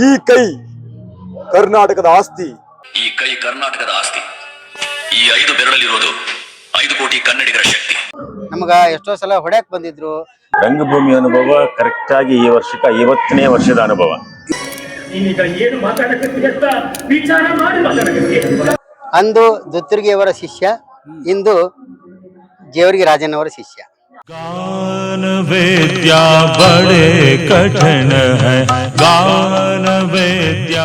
ಈ ಕೈ ಕರ್ನಾಟಕದ ಆಸ್ತಿ ಈ ಕೈ ಕರ್ನಾಟಕದ ಆಸ್ತಿ ಈ ಐದು ಬೆರಳಲ್ಲಿರೋದು ಐದು ಕೋಟಿ ಕನ್ನಡಿಗರ ಶಕ್ತಿ ನಮಗ ಎಷ್ಟೋ ಸಲ ಹೊಡ್ಯಾಕ್ ಬಂದಿದ್ರು ರಂಗಭೂಮಿ ಅನುಭವ ಕರೆಕ್ಟ್ ಆಗಿ ಈ ವರ್ಷಕ್ಕೆ ಐವತ್ತನೇ ವರ್ಷದ ಅನುಭವ ನೀನೀಗ ಏನು ಮಾತಾಡಕತ್ತೀಯ ಅಂತ ವಿಚಾರ ಮಾಡಿ ಮಾತಾಡಕತ್ತೀಯ ಅಂದು ದುತ್ತುರ್ಗಿಯವರ ಶಿಷ್ಯ ಇಂದು ಜೇವರ್ಗಿ ರಾಜನವರ ಶಿಷ್ಯ गान वेद्या बड़े कठिन है ಗಾನವೇದ್ಯ.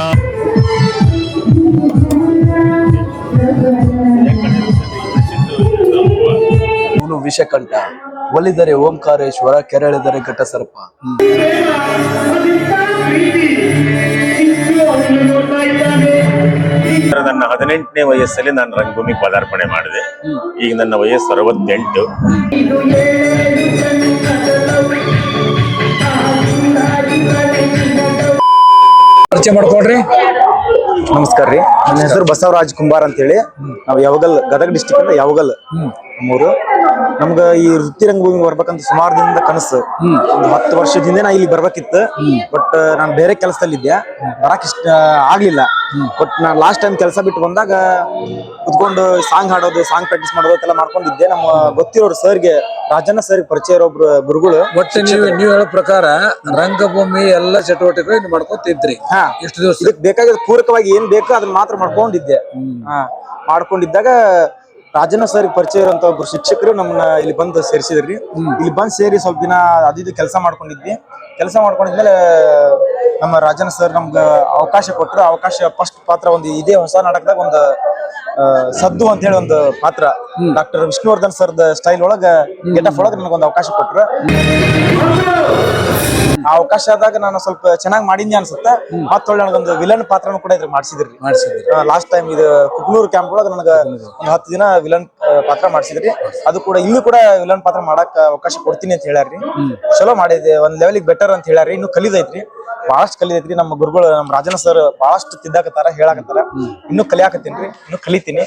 ಇವನು ವಿಷಕಂಠ. ಒಲಿದರೆ ಓಂಕಾರೇಶ್ವರ ಕೆರಳಿದರೆ ಘಟಸರ್ಪ. ನನ್ನ ಹದಿನೆಂಟನೇ ವಯಸ್ಸಲ್ಲಿ ನಾನು ರಂಗಭೂಮಿ ಪದಾರ್ಪಣೆ ಮಾಡಿದೆ. ಈಗ ನನ್ನ ವಯಸ್ಸು ಅರವತ್ತೆಂಟು. ಪರಿಚಯ ಮಾಡ್ಕೊಡ್ರಿ ನಮಸ್ಕಾರ ರೀ. ನನ್ನ ಹೆಸರು ಬಸವರಾಜ್ ಕುಂಬಾರ್ ಅಂತೇಳಿ. ನಾವು ಯಾವಾಗಲ್ ಗದಗ ಡಿಸ್ಟಿಕ್ ಅಂದ್ರೆ ಯಾವಗಲ್ ನಮ್ಮೂರು. ನಮ್ಗ ಈ ವೃತ್ತಿ ರಂಗಭೂಮಿ ಬರ್ಬೇಕಂತ ಸುಮಾರು ದಿನದ ಕನಸು. ಒಂದು ಹತ್ತು ವರ್ಷದಿಂದ ನಾ ಇಲ್ಲಿ ಬರ್ಬೇಕಿತ್ತು. ಬಟ್ ನಾನು ಬೇರೆ ಕೆಲಸದಲ್ಲಿದ್ದೆ. ಬರಕ್ ಇಷ್ಟ ಆಗ್ಲಿಲ್ಲ. ಬಟ್ ನಾನು ಲಾಸ್ಟ್ ಟೈಮ್ ಕೆಲಸ ಬಿಟ್ಟು ಬಂದಾಗ ಕುತ್ಕೊಂಡು ಸಾಂಗ್ ಹಾಡೋದು ಸಾಂಗ್ ಪ್ರಾಕ್ಟೀಸ್ ಮಾಡೋದು ಎಲ್ಲ ಮಾಡ್ಕೊಂಡಿದ್ದೆ. ನಮ್ಮ ಗೊತ್ತಿರೋರು ಸರ್ಗೆ ರಾಜಣ್ಣ ಸರ್ಗೆ ಪರಿಚಯ ಇರೋ ಒಬ್ರು ಗುರುಗಳು. ಒಟ್ಟು ನೀವು ನೀವು ಹೇಳೋ ಪ್ರಕಾರ ರಂಗಭೂಮಿ ಎಲ್ಲ ಚಟುವಟಿಕೆಗಳು ಮಾಡ್ಕೊತಿದ್ರಿ ಎಷ್ಟು ದಿವಸ? ಬೇಕಾಗಿದ್ದು ಬೇಕಾಗಿರೋ ಪೂರಕವಾಗಿ ಏನ್ ಬೇಕೋ ಅದನ್ನ ಮಾತ್ರ ಮಾಡ್ಕೊಂಡಿದ್ದೆ. ಹಾ. ಮಾಡ್ಕೊಂಡಿದ್ದಾಗ ರಾಜಣ್ಣ ಸರ್ ಪರಿಚಯ ಇರುವಂತ ಒಬ್ರು ಶಿಕ್ಷಕರು ನಮ್ಮನ್ನ ಇಲ್ಲಿ ಬಂದು ಸೇರಿಸಿದ್ರಿ. ಇಲ್ಲಿ ಬಂದು ಸೇರಿ ಸ್ವಲ್ಪ ದಿನ ಅದಿದ್ದು ಕೆಲಸ ಮಾಡ್ಕೊಂಡಿದ್ವಿ. ಕೆಲಸ ಮಾಡ್ಕೊಂಡಿದ್ಮೇಲೆ ನಮ್ಮ ರಾಜನ ಸರ್ ನಮ್ಗ ಅವಕಾಶ ಕೊಟ್ಟರು ಅವಕಾಶ ಫಸ್ಟ್ ಪಾತ್ರ ಒಂದು ಇದೇ ಹೊಸ ನಾಟಕದಾಗ ಒಂದು ಸದ್ದು ಅಂತ ಹೇಳಿ ಒಂದು ಪಾತ್ರ. ಡಾಕ್ಟರ್ ವಿಷ್ಣುವರ್ಧನ್ ಸರ್ ಸ್ಟೈಲ್ ಒಳಗ ಗೆಟಪ್ ಒಳಗ ನನಗೊಂದು ಅವಕಾಶ ಕೊಟ್ರು. ಆ ಅವಕಾಶ ಆದಾಗ ನಾನು ಸ್ವಲ್ಪ ಚೆನ್ನಾಗಿ ಮಾಡಿದ್ನಿ ಅನ್ಸುತ್ತೆ. ಮತ್ತೊಳ್ಳೆ ನನಗೊಂದು ವಿಲನ್ ಪಾತ್ರನು ಕೂಡ ಇದ್ರ ಮಾಡಿಸಿದ್ರಿ. ಮಾಡಿಸಿದ್ರಿ. ಲಾಸ್ಟ್ ಟೈಮ್ ಇದು ಕುಕ್ನೂರ್ ಕ್ಯಾಂಪ್ ಒಳಗ ನನಗೆ ಒಂದು ಹತ್ತು ದಿನ ವಿಲನ್ ಪಾತ್ರ ಮಾಡಿಸಿದ್ರಿ. ಅದು ಕೂಡ ಇಲ್ಲೂ ಕೂಡ ವಿಲನ್ ಪಾತ್ರ ಮಾಡಕ್ ಅವಕಾಶ ಕೊಡ್ತೀನಿ ಅಂತ ಹೇಳ್ಯಾರ್ರಿ. ಚಲೋ ಮಾಡಿದೆ ಒಂದ್ ಲೆವೆಲ್ಗೆ ಬೆಟರ್ ಅಂತ ಹೇಳ್ಯಾರಿ ಇನ್ನು ಕಲಿದೈತ್ರಿ ಬಹಳಷ್ಟು ಕಲಿದೈತ್ರಿ ನಮ್ಮ ಗುರುಗಳು ನಮ್ಮ ರಾಜನ ಸರ್ ಬಹಳಷ್ಟು ತಿದ್ದಾಕತ್ತಾರ ಹೇಳಾಕತ್ತಾರ. ಇನ್ನು ಕಲಿಯಾಕತ್ತೀನ್ರಿ ಇನ್ನು ಕಲಿತೀನಿ.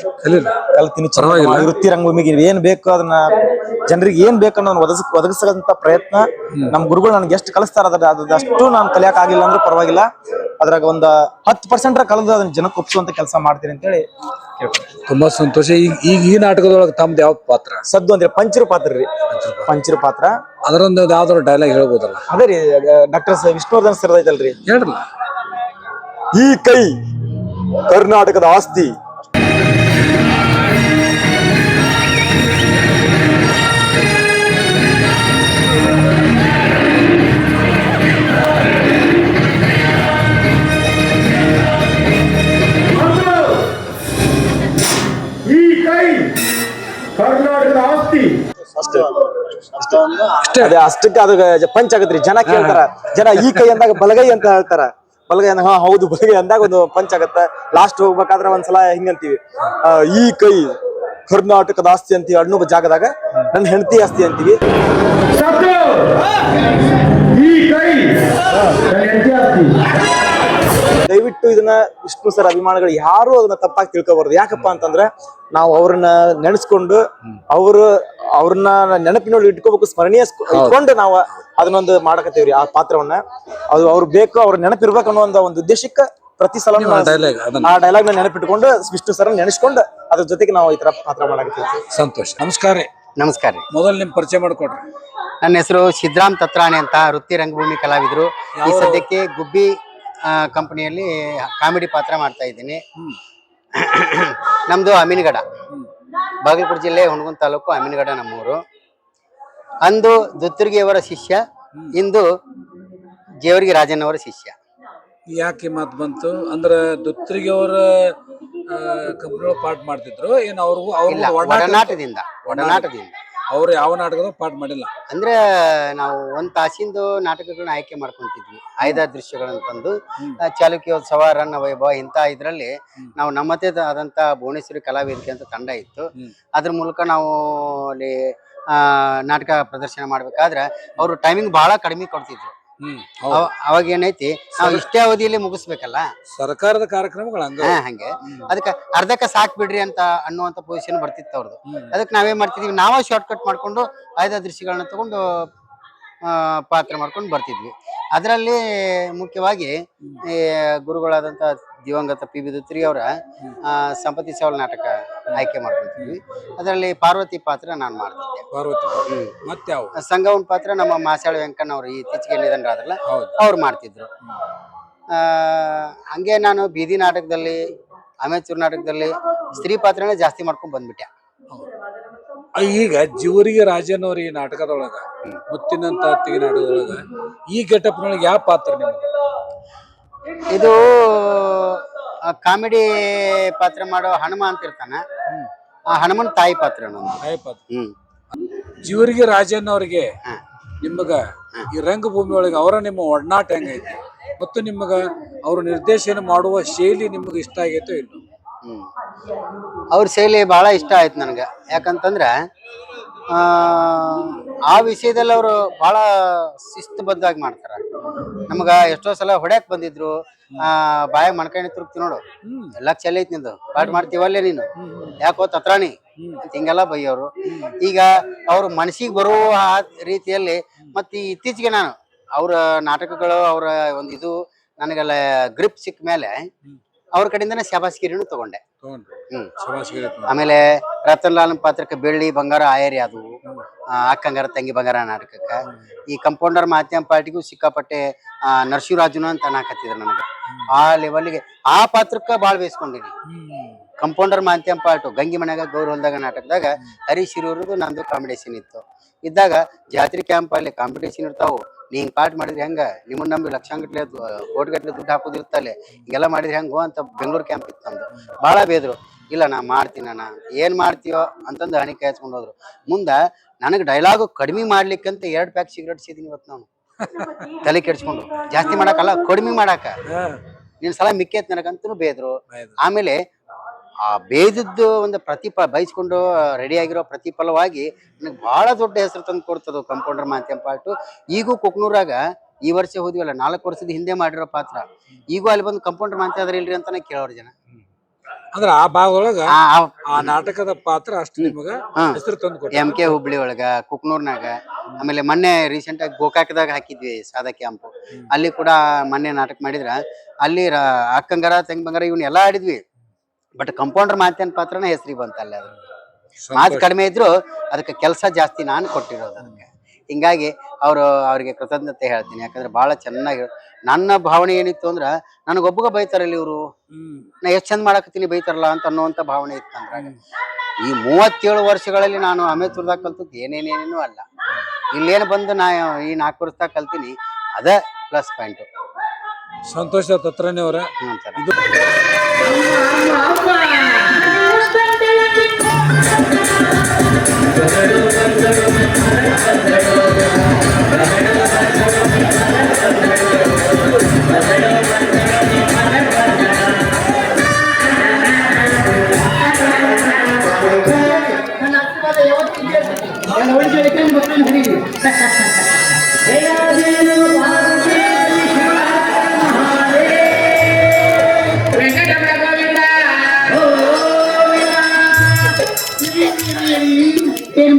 ಕಲಿತೀನಿ ಚೆನ್ನಾಗಿ ವೃತ್ತಿ ರಂಗಭೂಮಿಗೆ ಏನ್ ಬೇಕು ಅದನ್ನ ಜನರಿಗೆ ಏನ್ ಬೇಕು ಅನ್ನೋ ಒದಗಿಸ್ ಒದಗಿಸಂತ ಪ್ರಯತ್ನ ನಮ್ಮ ಗುರುಗಳು ನನಗೆ ಎಷ್ಟು ಕಲಿಸ್ತಾರ ಅದ್ರ ಅದಷ್ಟು ನಾನು ಕಲಿಯಾಕ ಆಗಿಲ್ಲ ಅಂದ್ರೆ ಪರವಾಗಿಲ್ಲ. ಅದ್ರಾಗ ಒಂದ್ ಹತ್ತು ಪರ್ಸೆಂಟ್ ಕಳೆದು ಅದನ್ನ ಜನಕ್ಕೆ ಒಪ್ಸುವಂತ ಕೆಲಸ ಮಾಡ್ತೀನಿ ಅಂತ ಹೇಳಿ ತುಂಬಾ ಸಂತೋಷ. ಈಗ ಈ ಈ ನಾಟಕದೊಳಗೆ ತಮ್ದು ಯಾವ ಪಾತ್ರ? ಸದ್ದು ಅಂದ್ರೆ ಪಂಚರು ಪಾತ್ರ ರೀ. ಪಂಚರು ಪಾತ್ರ. ಅದರೊಂದು ಯಾವ್ದಾದ್ರು ಡೈಲಾಗ್ ಹೇಳ್ಬೋದಲ್ಲ? ಅದೇ ರೀ ಡಾಕ್ಟರ್ ವಿಷ್ಣುವರ್ಧನ್ ಸರ್ ಐತಲ್ರಿ. ಹೇಳ್ರಲ್ಲ? ಈ ಕೈ ಕರ್ನಾಟಕದ ಆಸ್ತಿ ಅದೇ ಅಷ್ಟಕ್ಕೆ ಅದು ಪಂಚ್ ಆಗತ್ರಿ. ಜನ ಕೇಳ್ತಾರ. ಜನ ಈ ಕೈ ಅಂದಾಗ ಬಲಗೈ ಅಂತ ಹೇಳ್ತಾರ. ಬಲಗೈ ಅಂದಾಗ ಹಾ ಹೌದು ಬಲಗೈ ಅಂದಾಗ ಒಂದು ಪಂಚ್ ಆಗತ್ತ. ಲಾಸ್ಟ್ ಹೋಗ್ಬೇಕಾದ್ರೆ ಒಂದ್ಸಲ ಹಿಂಗಂತೀವಿ ಅಂತೀವಿ. ಈ ಕೈ ಕರ್ನಾಟಕದ ಆಸ್ತಿ ಅಂತೀವಿ ಅಣ್ಣ ಜಾಗದಾಗ. ನನ್ನ ಹೆಂಡತಿ ಆಸ್ತಿ ಅಂತೀವಿ. ಈ ಕೈ ನನ್ನ ಹೆಂಡತಿ ಆಸ್ತಿ. ದಯವಿಟ್ಟು ಇದನ್ನ ವಿಷ್ಣು ಸರ್ ಅಭಿಮಾನಿಗಳು ಯಾರು ಅದನ್ನ ತಪ್ಪಾಗಿ ತಿಳ್ಕೊಬಾರ್ದು. ಯಾಕಪ್ಪ ಅಂತಂದ್ರೆ ನಾವು ಅವ್ರನ್ನ ನೆನೆಸ್ಕೊಂಡು ಅವರು ಅವ್ರನ್ನ ನೆನಪಿನೊಳಗೆ ಇಟ್ಕೋಬೇಕು ಸ್ಮರಣೀಯ ಸ್ಕ- ಇಟ್ಕೊಂಡು ನಾವು ಅದನ್ನೊಂದು ಮಾಡಕತ್ತೀವ್ರಿ ಆ ಪಾತ್ರವನ್ನ. ಅದು ಅವ್ರು ಬೇಕು ಅವ್ರ ನೆನಪಿರ್ಬೇಕು ಅನ್ನೋ ಒಂದು ಒಂದು ಉದ್ದೇಶಕ್ಕೆ ಪ್ರತಿ ಸಲ ಆ ಡೈಲಾಗ್ನ ನೆನಪಿಟ್ಕೊಂಡು ವಿಷ್ಣು ಸರ್ ನೆನೆಸ್ಕೊಂಡು ಅದ್ರ ಜೊತೆಗೆ ನಾವು ಈ ತರ ಪಾತ್ರ ಮಾಡಕತ್ತೀವಿ. ಸಂತೋಷ ನಮಸ್ಕಾರ ರೀ. ನಮಸ್ಕಾರ ರೀ. ಮೊದಲು ನಿಮ್ ಪರಿಚಯ ಮಾಡ್ಕೊಡ್ರಿ. ನನ್ನ ಹೆಸರು ಸಿದ್ರಾಮ್ ತತ್ರಾಣಿ ಅಂತ ವೃತ್ತಿ ರಂಗಭೂಮಿ ಕಲಾವಿದರು. ಈ ಸದ್ಯಕ್ಕೆ ಗುಬ್ಬಿ ಕಂಪನಿಯಲ್ಲಿ ಕಾಮಿಡಿ ಪಾತ್ರ ಮಾಡ್ತಾ ಇದ್ದೀನಿ. ನಮ್ಮದು ಅಮೀನ್ಗಡ. ಬಾಗಲಕೋಟೆ ಜಿಲ್ಲೆ ಹುಣಗುಂದ ತಾಲೂಕು ಅಮೀನ್ಗಡ ನಮ್ಮೂರು. ಅಂದು ದುತ್ತುರ್ಗಿಯವರ ಶಿಷ್ಯ ಇಂದು ಜೇವರ್ಗಿ ರಾಜನವರ ಶಿಷ್ಯ. ಯಾಕೆ ಮಾತು ಬಂತು? ಅಂದ್ರೆ ದುತ್ತರಿಗೆ ಅವರ ಕಂಪ್ನಿ ಪಾಠ ಮಾಡ್ತಿದ್ರು. ಏನು ಅವ್ರಿಗೂ ಅವ್ರ ಒಡನಾಟದಿಂದ ಒಡನಾಟದಿಂದ. ಅವ್ರು ಯಾವ ನಾಟಕದ ಪಾಠ ಮಾಡಿಲ್ಲ. ಅಂದ್ರೆ ನಾವು ಒಂದ್ ತಾಸಿಂದು ನಾಟಕಗಳನ್ನ ಆಯ್ಕೆ ಮಾಡ್ಕೊಂತಿದ್ವಿ. ಆಯ್ದ ದೃಶ್ಯಗಳನ್ನ ತಂದು ಚಾಲುಕ್ಯೋತ್ಸವ ರನ್ನ ವೈಭವ ಇಂತ ಇದ್ರಲ್ಲಿ ನಾವು ನಮ್ಮದೇ ಆದಂತ ಭುವನೇಶ್ವರಿ ಕಲಾವೇದಿಕೆ ಅಂತ ತಂಡ ಇತ್ತು. ಅದ್ರ ಮೂಲಕ ನಾವು ಅಲ್ಲಿ ಆ, ನಾಟಕ ಪ್ರದರ್ಶನ ಮಾಡ್ಬೇಕಾದ್ರೆ ಅವರು ಟೈಮಿಂಗ್ ಬಹಳ ಕಡಿಮೆ ಕೊಡ್ತಿದ್ರು. ಅವ- ಅವಾಗ ಏನೈತಿ ನಾವು ಇಷ್ಟೇ ಅವಧಿಯಲ್ಲಿ ಮುಗಿಸ್ಬೇಕಲ್ಲ? ಸರ್ಕಾರದ ಕಾರ್ಯಕ್ರಮಗಳು ಹಂಗ ಹಾ ಹಂಗೆ. ಅದಕ್ಕೆ ಅರ್ಧಕ್ಕೆ ಸಾಕ್ ಬಿಡ್ರಿ ಅಂತ ಅನ್ನುವಂತ ಪೊಸಿಷನ್ ಬರ್ತಿತ್ತು ಅವ್ರದ್ದು ಅದಕ್ಕೆ ನಾವೇನ್ ಮಾಡ್ತಿದ್ವಿ ನಾವೇ ಶಾರ್ಟ್ ಕಟ್ ಮಾಡ್ಕೊಂಡು ಆಯ್ದ ದೃಶ್ಯಗಳನ್ನ ತಗೊಂಡು ಆ, ಪಾತ್ರ ಮಾಡ್ಕೊಂಡು ಬರ್ತಿದ್ವಿ. ಅದರಲ್ಲಿ ಮುಖ್ಯವಾಗಿ ಈ ಗುರುಗಳಾದಂಥ ದಿವಂಗತ ಪಿ. ಬಿ. ದತ್ರಿ ಅವರ ಆ, ಸಂಪತ್ತಿ ಸವಲ್ ನಾಟಕ. ಆಯ್ಕೆ ಮಾಡ್ಕೊತೀವಿ ಅದರಲ್ಲಿ ಪಾರ್ವತಿ ಪಾತ್ರ ನಾನು ಮಾಡ್ತಿದ್ದೆ. ಪಾರ್ವತಿ ಮತ್ತೆ ಯಾವ ಸಂಗವನ್ ಪಾತ್ರ ನಮ್ಮ ಮಾಸಾಳ ವೆಂಕಣ್ಣ ಅವರು ಇತ್ತೀಚೆಗೆ ನಿಧನರಾದ್ರಲ್ಲ ಅವ್ರು ಮಾಡ್ತಿದ್ರು. ಆ, ಹಂಗೆ ನಾನು ಬೀದಿ ನಾಟಕದಲ್ಲಿ ಅಮೇಚೂರ್ ನಾಟಕದಲ್ಲಿ ಸ್ತ್ರೀ ಪಾತ್ರನೇ ಜಾಸ್ತಿ ಮಾಡ್ಕೊಂಡು ಬಂದ್ಬಿಟ್ಟೆ. ಈಗ ಜೀವರಿಗೆ ರಾಜನವರು ಈ ನಾಟಕದೊಳಗ ಮುತ್ತಿನಂತ ಅತ್ತಿಗೆ ನಾಟಕದೊಳಗ ಈ ಗೆಟಪ್ನೊಳಗೆ ಯಾವ ಪಾತ್ರ ನಿಮ್ಗೆ ಇದು ಕಾಮಿಡಿ ಪಾತ್ರ ಮಾಡೋ ಹನುಮ ಅಂತ ಇರ್ತಾನೆ ಆ ಹನುಮನ್ ತಾಯಿ ಪಾತ್ರ ನಂದು. ತಾಯಿ ಪಾತ್ರ. ಹ್ಮ್. ಜೀವರಿಗೆ ರಾಜನ್ ಅವ್ರಿಗೆ. ನಿಮಗ ಈ ರಂಗಭೂಮಿ ಒಳಗೆ ಅವರ ನಿಮ್ಮ ಒಡನಾಟ ಹೆಂಗೈತಿ? ಮತ್ತು ನಿಮಗ ಅವರು ನಿರ್ದೇಶನ ಮಾಡುವ ಶೈಲಿ ನಿಮಗೆ ಇಷ್ಟ ಆಗೈತೋ ಇಲ್ಲ ಹ್ಮ್. ಅವ್ರ ಶೈಲಿ ಬಹಳ ಇಷ್ಟ ಆಯ್ತು ನನಗೆ. ಯಾಕಂತಂದ್ರೆ ಆ, ವಿಷಯದಲ್ಲಿ ಅವರು ಬಹಳ ಶಿಸ್ತುಬದ್ಧವಾಗಿ ಮಾಡ್ತಾರೆ. ನಮಗ ಎಷ್ಟೋ ಸಲ ಹೊಡ್ಯಾಕ್ ಬಂದಿದ್ರು. ಆ ಬಾಯ ಮಣ್ಕಣಿ ತಿರುಪ್ತಿ ನೋಡು. ಎಲ್ಲ ಚಲ ಐತಿ ನಿಂದು. ಪಾಠ ಮಾಡ್ತೀವಲ್ಲೇ ನೀನು. ಯಾಕೋ ತತ್ರಾಣಿ. ಹಿಂಗೆಲ್ಲ ಬೈಯೋರು. ಈಗ ಅವ್ರ ಮನಸ್ಸಿಗೆ ಬರುವ ರೀತಿಯಲ್ಲಿ ಮತ್ತೆ ಇತ್ತೀಚೆಗೆ ನಾನು ಅವರ ನಾಟಕಗಳು ಅವರ ಒಂದು ಇದು ನನಗೆಲ್ಲ ಗ್ರಿಪ್ ಸಿಕ್ಕ ಮೇಲೆ ಅವ್ರ ಕಡೆಯಿಂದನೇ ಶಾಬಾಸ್ಗಿರಿನೂ ತಗೊಂಡೆ. ಹ್ಮ್. ಆಮೇಲೆ ರತನ್ ಲಾಲ್ ಪಾತ್ರಕ್ಕೆ ಬೆಳ್ಳಿ ಬಂಗಾರ ಆಯರಿ ಅದು. ಅಕ್ಕಂಗಾರ ತಂಗಿ ಬಂಗಾರ ನಾಟಕಕ್ಕ. ಈ ಕಂಪೌಂಡರ್ ಮಾಧ್ಯಮ ಪಾರ್ಟಿಗೂ ಸಿಕ್ಕಾಪಟ್ಟೆ ನರಸಿಂಹರಾಜುನು ಅಂತ ಅನ್ನಕತ್ತಿದ್ರು ನನಗೆ. ಆ ಲೆವೆಲ್ಗೆ ಆ ಪಾತ್ರಕ್ಕ ಭಾಳ ಬೇಯಿಸ್ಕೊಂಡಿನಿ ಕಂಪೌಂಡರ್ ಮಾಂತ್ಯಂ ಪಾರ್ಟು ಗಂಗಿ ಮನ್ಯಾಗ ಗೌರ್ ಹೊಲ್ದಾಗ ನಾಟಕದಾಗ ಹರೀಶ್ ಇರೋರ್ದು ನಂದು ಕಾಂಪಿಟೇಷನ್ ಇತ್ತು. ಇದ್ದಾಗ ಜಾತ್ರೆ ಕ್ಯಾಂಪ್ ಅಲ್ಲಿ ಕಾಂಪಿಟೇಷನ್ ಇರ್ತಾವು. ನೀನ್ ಪಾಟ್ ಮಾಡಿದ್ರೆ ಹೆಂಗ? ನಿಮ್ಮನ್ನ ನಂಬಿ ಲಕ್ಷಾಂಗಟ್ಲೆ ಕೋಟಿಗಟ್ಲೆ ದುಡ್ಡು ಹಾಕೋದಿರ್ತಲ್ಲ ಹಿಂಗೆಲ್ಲ ಮಾಡಿದ್ರೆ ಹೆಂಗೋ ಅಂತ ಬೆಂಗಳೂರು ಕ್ಯಾಂಪ್ ಇತ್ತು ನಮ್ದು. ಭಾಳ ಬೇದ್ರು. ಇಲ್ಲ ನಾ ಮಾಡ್ತೀನಿ ನಾ ಏನ್ ಮಾಡ್ತೀಯೋ ಅಂತಂದು ಹಣಿ ಕಾಯಿಸ್ಕೊಂಡು ಹೋದ್ರು. ಮುಂದ ನನಗೆ ಡೈಲಾಗು ಕಡಿಮೆ ಮಾಡ್ಲಿಕ್ಕಂತ ಎರಡು ಪ್ಯಾಕ್ ಸಿಗರೇಟ್ ಸಿದೀನಿ ಇವತ್ತು ನಾನು. ತಲೆ ಕೆಡ್ಸ್ಕೊಂಡು. ಜಾಸ್ತಿ ಮಾಡಕ್ಕಲ್ಲ ಕಡಿಮೆ ಮಾಡಾಕ ನಿನ್ ಸಲ ಮಿಕ್ಕೇತ್ ನನಗಂತೂ ಬೇದ್ರು. ಆಮೇಲೆ ಆ ಬೇಜದ್ದು ಒಂದು ಪ್ರತಿಫಲ ಬಯಸ್ಕೊಂಡು ರೆಡಿ ಆಗಿರೋ ಪ್ರತಿಫಲವಾಗಿ ನನಗೆ ಬಹಳ ದೊಡ್ಡ ಹೆಸರು ತಂದು ಕೊಡ್ತದ ಕಂಪೌಂಡರ್ ಮಾಧ್ಯಮ ಪಾಟು ಈಗೂ ಕುಕ್ನೂರಾಗ ಈ ವರ್ಷ ಹೋದ್ವಲ್ಲ ನಾಲ್ಕು ವರ್ಷದ ಹಿಂದೆ ಮಾಡಿರೋ ಪಾತ್ರ. ಈಗೂ ಅಲ್ಲಿ ಬಂದು ಕಂಪೌಂಡರ್ ಮಾಂತ್ಯ ಅದ್ರ ಇಲ್ರಿ ಅಂತಾನೆ ಕೇಳೋರು ಜನ. ಅಂದ್ರೆ ಆ ಭಾಗದೊಳಗ ಆ ನಾಟಕದ ಪಾತ್ರ ಅಷ್ಟು ನಿಮಗ ಹೆಸರು ತಂದು ಎಂ ಕೆ ಹುಬ್ಳಿ ಒಳಗ ಕುಕ್ನೂರ್ನಾಗ. ಆಮೇಲೆ ಮೊನ್ನೆ ರೀಸೆಂಟ್ ಆಗಿ ಗೋಕಾಕದಾಗ ಹಾಕಿದ್ವಿ ಸಾದಾ ಕ್ಯಾಂಪ್ ಅಲ್ಲಿ ಕೂಡ ಮೊನ್ನೆ ನಾಟಕ ಮಾಡಿದ್ರ. ಅಲ್ಲಿ ಅಕ್ಕಂಗರ ತೆಂಗ್ ಬಂಗಾರ ಇವನ್ನೆಲ್ಲ ಎಲ್ಲಾ ಆಡಿದ್ವಿ. ಬಟ್ ಕಂಪೌಂಡರ್ ಮಾತಿನ ಪಾತ್ರನ ಹೆಸರಿಗೆ ಬಂತಲ್ಲ ಅದು. ಮಾತು ಕಡಿಮೆ ಇದ್ರು ಅದಕ್ಕೆ ಕೆಲಸ ಜಾಸ್ತಿ ನಾನು ಕೊಟ್ಟಿರೋದು ಅದಕ್ಕೆ. ಹಿಂಗಾಗಿ ಅವರು ಅವರಿಗೆ ಕೃತಜ್ಞತೆ ಹೇಳ್ತೀನಿ. ಯಾಕಂದ್ರೆ ಬಹಳ ಚೆನ್ನಾಗಿ ನನ್ನ ಭಾವನೆ ಏನಿತ್ತು ಅಂದ್ರೆ ನನಗೊಬ್ಬಗ ಬೈತಾರಲ್ಲ ಇವರು. ನಾ ಎಷ್ಟು ಚಂದ ಮಾಡಕತ್ತೀನಿ ಬೈತಾರಲ್ಲ ಅಂತ ಅನ್ನುವಂತ ಭಾವನೆ ಇತ್ತು ಅಂದ್ರೆ ಈ ಮೂವತ್ತೇಳು ವರ್ಷಗಳಲ್ಲಿ ನಾನು ಅಮೇತುರ್ದಾಗ ಕಲ್ತದ್ದು ಏನೇನೇನೇನೂ ಅಲ್ಲ. ಇಲ್ಲೇನು ಬಂದು ನಾ ಈ ನಾಲ್ಕು ವರ್ಷದಾಗ ಕಲ್ತೀನಿ ಅದ ಪ್ಲಸ್ ಪಾಯಿಂಟ್ ಸಂತೋಷ ತತ್ರನೇ ಅವರ. ಇದು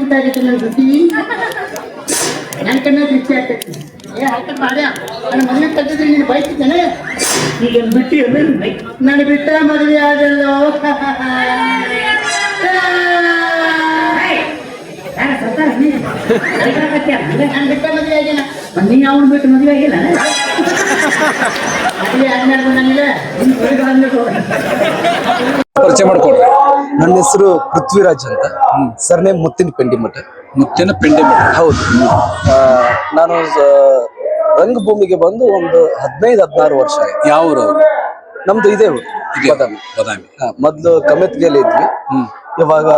ಏನ್ ಮುಟ್ಟಾಗಿತ್ತು ನನ್ನ ಸುದ್ದಿ ನನ್ನ ಕಣ್ಣ ದೃಷ್ಟಿ ಆಗ್ತೈತಿ ಏ ಹಾಕತ್ ಮಾಡ್ಯ. ನನ್ನ ಮದುವೆ ಕಟ್ಟಿದ್ರೆ ನೀನು ಬಯಸಿದ್ದೇನೆ ಈಗ ಬಿಟ್ಟಿ ನಾನು ಬಿಟ್ಟ ಮದುವೆ ಆಗಲ್ಲೋ ನಾನು ಬಿಟ್ಟ ಮದುವೆ ಆಗಿಲ್ಲ. ನೀ ಅವನು ಬಿಟ್ಟು ಮದುವೆ ಆಗಿಲ್ಲ ಪರಿಚಯ ಮಾಡ್ಕೊಡ್ರಿ. ನನ್ನ ಹೆಸರು ಪೃಥ್ವಿರಾಜ್ ಅಂತ. ಸರ್ನೇಮ್ ಮುತ್ತಿನ ಪೆಂಡಿಮಠ. ಮುತ್ತಿನ ಪಿಂಡಿ ಮಠ ಹೌದು ನಾನು ರಂಗಭೂಮಿಗೆ ಬಂದು ಒಂದು ಹದಿನೈದು ಹದಿನಾರು ವರ್ಷ ಆಯ್ತು. ಯಾವ ಊರು? ನಮ್ದು ಇದೇ ಊರು ಬಾದಾಮಿ. ಬಾದಾಮಿ. ಮೊದ್ಲು ಕಮೆತ್ಗೆಯಲ್ಲಿ ಇದ್ವಿ. ಇವಾಗ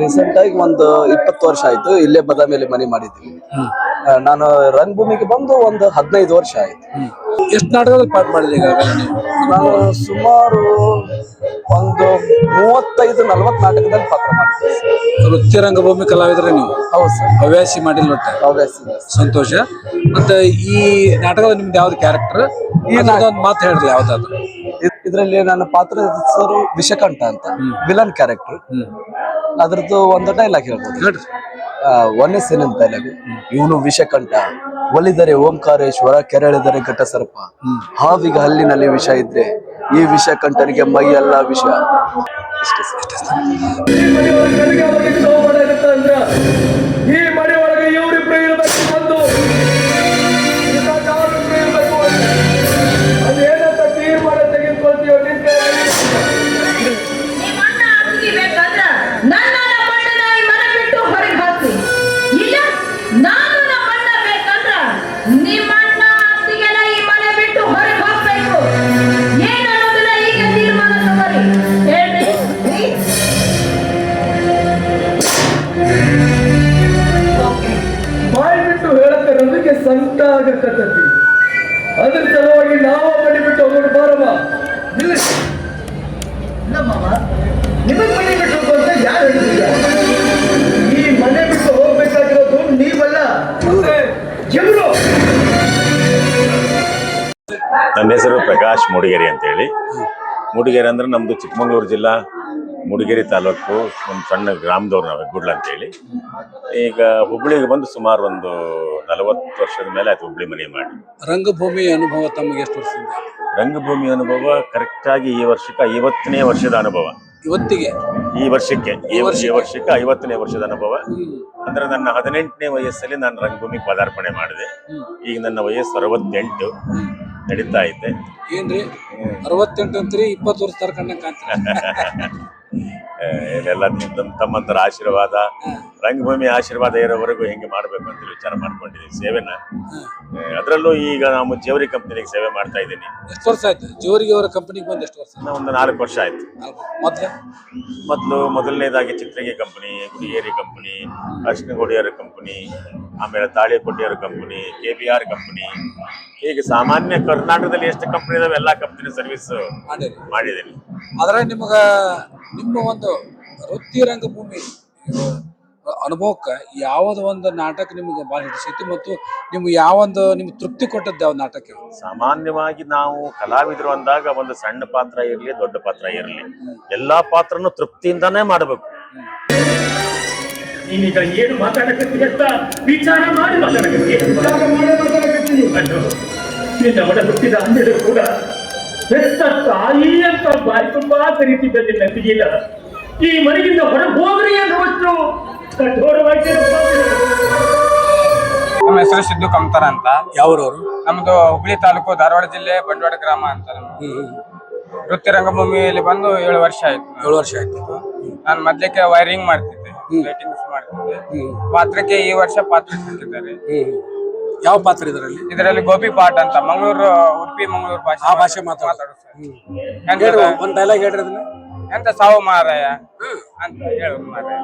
ರೀಸೆಂಟ್ ಆಗಿ ಒಂದು ಇಪ್ಪತ್ತು ವರ್ಷ ಆಯ್ತು ಇಲ್ಲೇ ಬದಾಮಿಯಲ್ಲಿ ಮನೆ ಮಾಡಿದ್ವಿ ನಾನು ರಂಗಭೂಮಿಗೆ ಬಂದು ಒಂದು ಹದಿನೈದು ವರ್ಷ ಆಯ್ತು. ಎಷ್ಟು ನಾಟಕದಲ್ಲಿ ಪಾಠ ಮಾಡಿದೆ ನಾನು ಸುಮಾರು ಒಂದು ಮೂವತ್ತೈದು ನಲವತ್ತು ನಾಟಕದಲ್ಲಿ ಪಾತ್ರ ಮಾಡಿದ್ದೆ ನೃತ್ಯ ರಂಗಭೂಮಿ ಕಲಾವಿದ್ರೆ ನೀವು? ಹೌದು ಸರ್. ಹವ್ಯಾಸಿ ಮಾಡಿಲ್ಲ ಒಟ್ಟ? ಹವ್ಯಾಸಿ. ಸಂತೋಷ. ಮತ್ತೆ ಈ ನಾಟಕದ ನಿಮ್ದು ಯಾವ್ದು ಕ್ಯಾರೆಕ್ಟರ್ ಒಂದು ಮಾತು ಹೇಳ್ರಿ ಯಾವ್ದಾದ್ರು. ಇದರಲ್ಲಿ ನನ್ನ ಪಾತ್ರ ಹೆಸರು ವಿಷಕಂಠ ಅಂತ. ವಿಲನ್ ಕ್ಯಾರೆಕ್ಟರ್ ಅದ್ರದ್ದು ಒಂದು ಡೈಲಾಗ್ ಹೇಳ್ಬೋದು. ಹೇಳ್ರಿ. ವನ್ಯಸೇನನ್ ಡೈಲಾಗ್ ಇವನು ವಿಷಕಂಠ ಒಲಿದರೆ ಓಂಕಾರೇಶ್ವರ ಕೆರಳಿದರೆ ಘಟಸರ್ಪ. ಹಾವಿಗೆ ಹಲ್ಲಿನಲ್ಲಿ ವಿಷ ಇದ್ರೆ ಈ ವಿಷ ವಿಷಯ. ಇಷ್ಟೇ ಸರ್. ಈ ಮನೆ ಒಳಗೆ ಇವರಿಬ್ರು ಇರಬೇಕು ಒಂದು ಅದೇನಂತ ತೀರ್ಮಾನ ತೆಗೆದುಕೊಳ್ತೀವೋ ನಿಂತ ನಿಮ್ಮನ್ನ ಅತ್ತಿಗೆಬೇಕಾದ್ರ ನನ್ನನ್ನ ಬಣ್ಣನ ಈ ಮನೆ ಬಿಟ್ಟು ಹೊರಗೆ ಹಾಕಿ ಇಲ್ಲ ನನ್ನ ಹೆಸರು ಪ್ರಕಾಶ್ ಮೂಡಿಗೆರೆ ಅಂತೇಳಿ. ಮೂಡಿಗೆರೆ ಅಂದ್ರೆ ನಮ್ಮದು ಚಿಕ್ಕಮಗಳೂರು ಜಿಲ್ಲಾ ಮೂಡಿಗೆರೆ ತಾಲೂಕು ಒಂದು ಸಣ್ಣ ಗ್ರಾಮದವ್ರು ನಾವು ಗುಡ್ಲ ಅಂತೇಳಿ. ಈಗ ಹುಬ್ಳಿಗೆ ಬಂದು ಸುಮಾರು ಒಂದು ನಲವತ್ತು ವರ್ಷದ ಮೇಲೆ ಆಯ್ತು ಹುಬ್ಳಿ ಮನೆ ಮಾಡಿ. ರಂಗಭೂಮಿ ಅನುಭವ ತಮಗೆ ಎಷ್ಟು ವರ್ಷದಿಂದ? ರಂಗಭೂಮಿ ಅನುಭವ ಕರೆಕ್ಟಾಗಿ ಈ ವರ್ಷಕ್ಕೆ ಐವತ್ತನೇ ವರ್ಷದ ಅನುಭವ. ಇವತ್ತಿಗೆ. ಈ ವರ್ಷಕ್ಕೆ ಈ ವರ್ಷ ಈ ವರ್ಷಕ್ಕೆ ಐವತ್ತನೇ ವರ್ಷದ ಅನುಭವ. ಅಂದ್ರೆ ನನ್ನ ಹದಿನೆಂಟನೇ ವಯಸ್ಸಲ್ಲಿ ನಾನು ರಂಗಭೂಮಿಗೆ ಪದಾರ್ಪಣೆ ಮಾಡಿದೆ. ಈಗ ನನ್ನ ವಯಸ್ಸು ಅರವತ್ತೆಂಟು. ನಡೀತಾ ಐತೆ ಏನ್ರಿ? ಅರವತ್ತೆಂಟು ಅಂತೀರಿ ಇಪ್ಪತ್ತು ವರ್ಷ ತರ್ಕೊಂಡಂಗೆ ಕಾಣ್ತೀರ ಇದೆಲ್ಲ ತಮ್ಮ ತಮ್ಮಂತರ ಆಶೀರ್ವಾದ ರಂಗಭೂಮಿ ಆಶೀರ್ವಾದ ಇರೋವರೆಗೂ ಹೆಂಗೆ ಮಾಡಬೇಕು ಅಂತ ವಿಚಾರ ಮಾಡ್ಕೊಂಡಿದ್ದೀನಿ ಸೇವೆನ. ಅದರಲ್ಲೂ ಈಗ ನಾವು ಜೇವರಿ ಕಂಪ್ನಿಗೆ ಸೇವೆ ಮಾಡ್ತಾ ಇದ್ದೀನಿ. ಎಷ್ಟು ವರ್ಷ ಆಯ್ತು? ಜೋರಿಗೆ ಅವರ ಕಂಪನಿಗೆ ಬಂದು ಎಷ್ಟು ವರ್ಷ ಒಂದು ನಾಲ್ಕು ವರ್ಷ ಆಯ್ತು. ಮೊದಲು? ಮೊದಲು ಮೊದಲನೇದಾಗಿ ಚಿತ್ರಗೆ ಕಂಪನಿ ಗುಡಿಯೇರಿ ಕಂಪನಿ ಅರ್ಶಿನ ಗುಡಿಯರ ಕಂಪನಿ ಆಮೇಲೆ ತಾಳಿಕೊಟ್ಟಿಯರ company K B R company ಈಗ ಸಾಮಾನ್ಯ ಕರ್ನಾಟಕದಲ್ಲಿ ಎಷ್ಟು ಕಂಪನಿ ಇದಾವೆ ಎಲ್ಲ ಕಂಪನಿ ಸರ್ವಿಸ್ ಮಾಡಿದ್ದೀನಿ. ಅದ್ರಾಗ ನಿಮಗ ನಿಮ್ಮ ಒಂದು ವೃತ್ತಿ ರಂಗಭೂಮಿ ಅನುಭವಕ್ಕೆ ಯಾವ್ದು ಒಂದು ನಾಟಕ ನಿಮಗೆ ಭಾಳ ಹಿಡಿಸೈತಿ ಮತ್ತು ನಿಮ್ಗೆ ಯಾವೊಂದು ನಿಮ್ಗೆ ತೃಪ್ತಿ ಕೊಟ್ಟದ್ದು ಯಾವ ನಾಟಕ? ಸಾಮಾನ್ಯವಾಗಿ ನಾವು ಕಲಾವಿದರು ಅಂದಾಗ ಒಂದು ಸಣ್ಣ ಪಾತ್ರ ಇರಲಿ ದೊಡ್ಡ ಪಾತ್ರ ಇರಲಿ. ಎಲ್ಲಾ ಪಾತ್ರನು ತೃಪ್ತಿಯಿಂದನೇ ಮಾಡಬೇಕು. ನೀನೀಗ ಏನು ಮಾತಾಡಕತ್ತೀನಿ ಅಂತ ವಿಚಾರ ಮಾಡಿ ಮಾತಾಡಕತ್ತಿ. ಅಯ್ಯೋ, ನಿನ್ನ ಒಡ ಹುಟ್ಟಿದ ಅಂಜಲು ಕೂಡ ಹೆತ್ತ ತಾಯಿ ಅಂತ ಬಾಯಿ ತುಂಬಾ ಕರೀತಿದ್ದ ನಿನ್ನ ಬಿಗಿಲ ಈ ಮನೆಯಿಂದ ಹೊರಗೆ ಹೋಗ್ರಿ ಅನ್ನುವಷ್ಟು ಕಠೋರವಾಗಿ ನಮ್ಮ ಹೆಸರು ಸಿದ್ದು ಕಮ್ತಾರ ಅಂತ. ಯಾವ್ರವ್ರು? ನಮ್ದು ಹುಬ್ಳಿ ತಾಲೂಕು ಧಾರವಾಡ ಜಿಲ್ಲೆ ಬಂಡವಾಡ ಗ್ರಾಮ ಅಂತ ನಮ್ದು. ವೃತ್ತಿ ರಂಗಭೂಮಿಯಲ್ಲಿ ಬಂದು ಏಳು ವರ್ಷ ಆಯ್ತು. ಏಳು ವರ್ಷ ಆಯ್ತು ನಾನು ಮೊದ್ಲಿಕ್ಕೆ ವೈರಿಂಗ್ ಮಾಡ್ತಿದ್ದೆ ಲೈಟಿಂಗ್ಸ್ ಮಾಡ್ತಿದ್ದೆ. ಪಾತ್ರಕ್ಕೆ ಈ ವರ್ಷ ಪಾತ್ರ ಹಾಕಿದ್ದಾರೆ. ಯಾವ ಪಾತ್ರ ಇದರಲ್ಲಿ? ಇದರಲ್ಲಿ ಗೋಪಿ ಪಾಠ ಅಂತ ಮಂಗಳೂರು ಉಡುಪಿ ಮಂಗಳೂರು ಭಾಷೆ ಆ ಭಾಷೆ ಮಾತಾಡೋದು. ಮಾತಾಡೋದು ಒಂದ್ ಡೈಲಾಗ್ ಹೇಳ್ರಿ ಅದನ್ನ. ಎಂತ ಸಾವು ಮಾರಾಯ? ಅಂತ ಹೇಳೋದು ಮಾರಾಯ.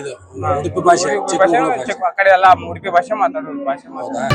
ಇದು ಉಡುಪಿ ಭಾಷೆ ಚಿಕ್ಕಮಗಳೂರು ಆ ಕಡೆ ಎಲ್ಲ ಉಡುಪಿ ಭಾಷೆ ಮಾತಾಡೋದು ಭಾಷೆ ಮಾತಾಡ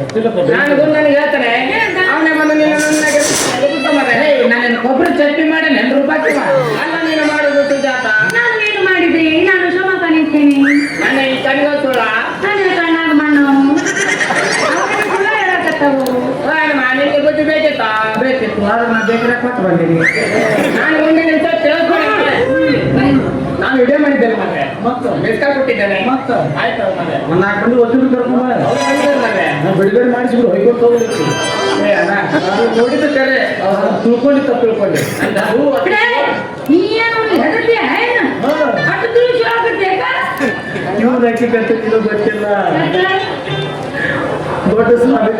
ನಾನು ನನಗೆ ಹೇಳ್ತಾನೆ ಅವನೇ ಬಂದು ನಿನ್ನ ನನಗೆ ನಾನು ಚಟ್ನಿ ಮಾಡಿ ನನ್ನ ರೂಪಾಯಿ ಅಲ್ಲ ನೀನು ಮಾಡೋದು ಸುಜಾತ. ನಾನು ಏನು ಮಾಡಿದೆ? ನಾನು ಕ್ಷಮ ಕಾಣಿಸ್ತೇನೆ ನಾನು ಈ ಕಣ್ಣಿಗೆ ಸುಳ್ಳ. ನನ್ನ ಕಣ್ಣಾಗ ಮಣ್ಣು. ಸುಳ್ಳ ಹೇಳಕತ್ತವು. ನಿನಗೆ ಬುದ್ಧಿ ಬೇಕಿತ್ತ? ಬೇಕಿತ್ತು ಅದನ್ನ ನಾನು ಬೇಕಾದ್ರೆ ಕೊಟ್ಟು ಬಂದಿದ್ದೀನಿ ನಾನು ಮುಂದೆ ನಿಮಿಷ ತಿಳ್ಕೊಂಡಿದ್ದೆ ನಾನು ಇದೇ ಮಾಡಿದ್ದೇನೆ ಮತ್ತೆ ಮತ್ತು ಮಿಸ್ಕಾಲ್ ಕೊಟ್ಟಿದ್ದೇನೆ ಮತ್ತು? ಆಯ್ತು ಮತ್ತೆ ಒಂದು ನಾಲ್ಕು ಮಂದಿ ವಸೂಲಿ ಕರ್ಕೊಂಡು ನಾನು ಬಿಡುಗಡೆ ಮಾಡಿಸಿಬಿಡು ಹೈಕೋರ್ಟ್ ಹೋಗ್ಲಿಕ್ಕೆ ನೋಡಿದ್ದು ಕರೆ. ತಿಳ್ಕೊಂಡಿ ತಪ್ಪು ತಿಳ್ಕೊಂಡೆ. ಇವ್ರು ಗೊತ್ತಿಲ್ಲ. ದೊಡ್ಡ ಸಾಧನೆ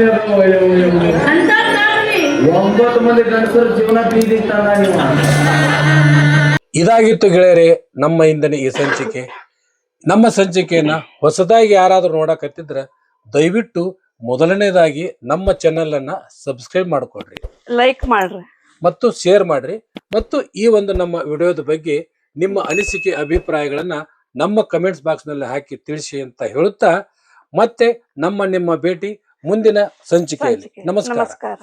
ಒಂಬತ್ತು ಮಂದಿ ಗಂಡಸರ ಜೀವನ ಬೀದಿ ಇದಾಗಿತ್ತು ಗೆಳೆಯರೆ ನಮ್ಮ ಇಂದಿನ ಈ ಸಂಚಿಕೆ. ನಮ್ಮ ಸಂಚಿಕೆಯನ್ನ ಹೊಸದಾಗಿ ಯಾರಾದರೂ ನೋಡಕತ್ತಿದ್ರ ದಯವಿಟ್ಟು ಮೊದಲನೇದಾಗಿ ನಮ್ಮ ಚಾನೆಲ್ ಅನ್ನ ಸಬ್ಸ್ಕ್ರೈಬ್ ಮಾಡ್ಕೊಡ್ರಿ ಲೈಕ್ ಮಾಡ್ರಿ. ಮತ್ತು ಶೇರ್ ಮಾಡ್ರಿ. ಮತ್ತು ಈ ಒಂದು ನಮ್ಮ ವಿಡಿಯೋದ ಬಗ್ಗೆ ನಿಮ್ಮ ಅನಿಸಿಕೆ ಅಭಿಪ್ರಾಯಗಳನ್ನ ನಮ್ಮ ಕಮೆಂಟ್ಸ್ ಬಾಕ್ಸ್ನಲ್ಲಿ ಹಾಕಿ ತಿಳಿಸಿ ಅಂತ ಹೇಳುತ್ತಾ ಮತ್ತೆ ನಮ್ಮ ನಿಮ್ಮ ಭೇಟಿ ಮುಂದಿನ ಸಂಚಿಕೆಯಲ್ಲಿ. ಸಂಚಿಕೆ. ನಮಸ್ಕಾರ. ನಮಸ್ಕಾರ.